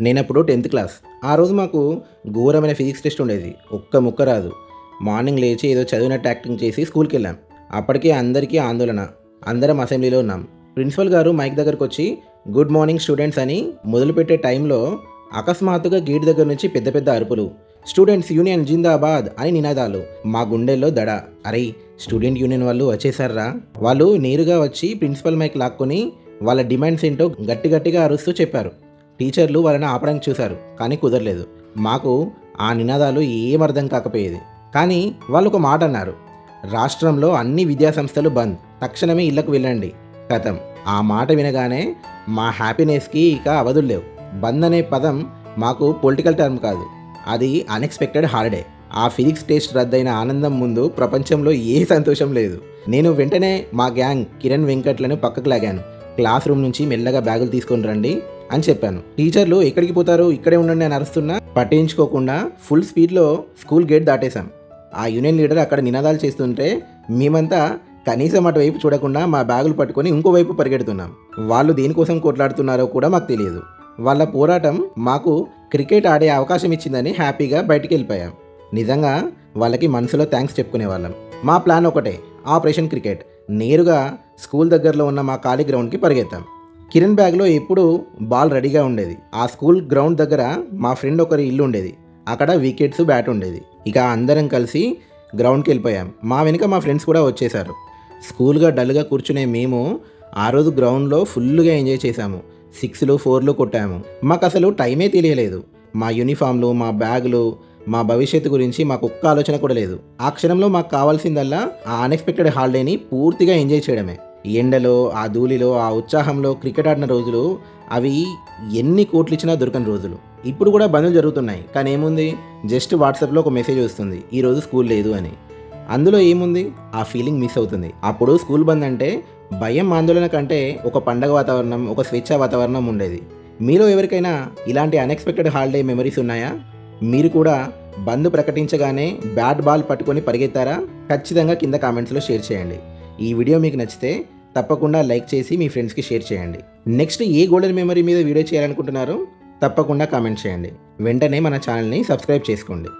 నేనప్పుడు tenth class. ఆ రోజు మాకు ఘోరమైన ఫిజిక్స్ టెస్ట్ ఉండేది. ఒక్క ముక్క రాదు. మార్నింగ్ లేచి ఏదో చదివినట్టు యాక్టింగ్ చేసి స్కూల్కి వెళ్ళాం. అప్పటికే అందరికీ ఆందోళన. అందరం అసెంబ్లీలో ఉన్నాం. ప్రిన్సిపల్ గారు మైక్ దగ్గరకు వచ్చి గుడ్ మార్నింగ్ స్టూడెంట్స్ అని మొదలుపెట్టే టైంలో అకస్మాత్తుగా గేట్ దగ్గర నుంచి పెద్ద పెద్ద అరుపులు. స్టూడెంట్స్ యూనియన్ జిందాబాద్ అని నినాదాలు. మా గుండెల్లో దడ. అరే స్టూడెంట్ యూనియన్ వాళ్ళు వచ్చేసారా వాళ్ళు నేరుగా వచ్చి ప్రిన్సిపల్ మైక్ లాక్కొని వాళ్ళ డిమాండ్స్ ఏంటో గట్టి గట్టిగా అరుస్తూ చెప్పారు. టీచర్లు వాళ్ళని ఆపడానికి చూశారు కానీ కుదరలేదు. మాకు ఆ నినాదాలు ఏం అర్థం కాకపోయేది. కానీ వాళ్ళు ఒక మాట అన్నారు రాష్ట్రంలో అన్ని విద్యాసంస్థలు బంద్ తక్షణమే ఇళ్ళకు వెళ్ళండి. కథం. ఆ మాట వినగానే మా హ్యాపీనెస్కి ఇక అవధులు లేవు. బంద్ అనే పదం మాకు పొలిటికల్ టర్మ్ కాదు. అది అన్ఎక్స్పెక్టెడ్ హాలిడే. ఆ ఫిజిక్స్ టెస్ట్ రద్దయిన ఆనందం ముందు ప్రపంచంలో ఏ సంతోషం లేదు. నేను వెంటనే మా గ్యాంగ్ కిరణ్ వెంకట్లను పక్కకు లాగాను. క్లాస్ రూమ్ నుంచి మెల్లగా బ్యాగులు తీసుకొని రండి అని చెప్పాను. టీచర్లు ఎక్కడికి పోతారు ఇక్కడే ఉండండి అని అరుస్తున్నా పట్టించుకోకుండా ఫుల్ స్పీడ్లో స్కూల్ గేట్ దాటేశాం. ఆ యూనియన్ లీడర్ అక్కడ నినాదాలు చేస్తుంటే మేమంతా కనీసం అటువైపు చూడకుండా మా బ్యాగులు పట్టుకొని ఇంకో వైపు పరిగెడుతున్నాం. వాళ్ళు దేనికోసం కొట్లాడుతున్నారో కూడా మాకు తెలియదు. వాళ్ళ పోరాటం మాకు క్రికెట్ ఆడే అవకాశం ఇచ్చిందని హ్యాపీగా బయటికి వెళ్ళిపోయాం. నిజంగా వాళ్ళకి మనసులో థ్యాంక్స్ చెప్పుకునే వాళ్ళం మా ప్లాన్ ఒకటే ఆపరేషన్ క్రికెట్ నేరుగా స్కూల్ దగ్గరలో ఉన్న మా ఖాళీ గ్రౌండ్కి పరిగెత్తాం. కిరణ్ బ్యాగ్లో ఎప్పుడు బాల్ రెడీగా ఉండేది. ఆ స్కూల్ గ్రౌండ్ దగ్గర మా ఫ్రెండ్ ఒకరి ఇల్లు ఉండేది. అక్కడ వికెట్స్ బ్యాట్ ఉండేది. ఇక అందరం కలిసి గ్రౌండ్కి వెళ్ళిపోయాం. మా వెనుక మా ఫ్రెండ్స్ కూడా వచ్చేసారు స్కూల్గా డల్గా కూర్చునే మేము ఆ రోజు గ్రౌండ్లో ఫుల్గా ఎంజాయ్ చేశాము. సిక్స్లు ఫోర్లు కొట్టాము. మాకు అసలు టైమే తెలియలేదు. మా యూనిఫామ్లు మా బ్యాగులు మా భవిష్యత్తు గురించి మాకు ఒక్క ఆలోచన కూడా లేదు. ఆ క్షణంలో మాకు కావాల్సిందల్లా ఆ అన్ఎక్స్పెక్టెడ్ హాలిడేని పూర్తిగా ఎంజాయ్ చేయడమే. ఎండలో ఆ ధూళిలో ఆ ఉత్సాహంలో క్రికెట్ ఆడిన రోజులు అవి ఎన్ని కోట్లు ఇచ్చినా దొరకని రోజులు. ఇప్పుడు కూడా బంధులు జరుగుతున్నాయి. కానీ ఏముంది? జస్ట్ వాట్సాప్లో ఒక మెసేజ్ వస్తుంది. ఈరోజు స్కూల్ లేదు అని. అందులో ఏముంది? ఆ ఫీలింగ్ మిస్ అవుతుంది. అప్పుడు స్కూల్ బంద్ అంటే భయం ఆందోళన కంటే ఒక పండగ వాతావరణం ఒక స్వేచ్ఛ వాతావరణం ఉండేది. మీలో ఎవరికైనా ఇలాంటి అన్ఎక్స్పెక్టెడ్ హాలిడే మెమరీస్ ఉన్నాయా? మీరు కూడా బంద్ ప్రకటించగానే బ్యాట్ బాల్ పట్టుకొని పరిగెత్తారా? ఖచ్చితంగా కింద కామెంట్స్లో షేర్ చేయండి. ఈ వీడియో మీకు నచ్చితే తప్పకుండా లైక్ చేసి మీ ఫ్రెండ్స్కి షేర్ చేయండి. నెక్స్ట్ ఏ గోల్డెన్ మెమరీ మీద వీడియో చేయాలనుకుంటున్నారో తప్పకుండా కామెంట్ చేయండి. వెంటనే మన ఛానల్ని సబ్స్క్రైబ్ చేసుకోండి.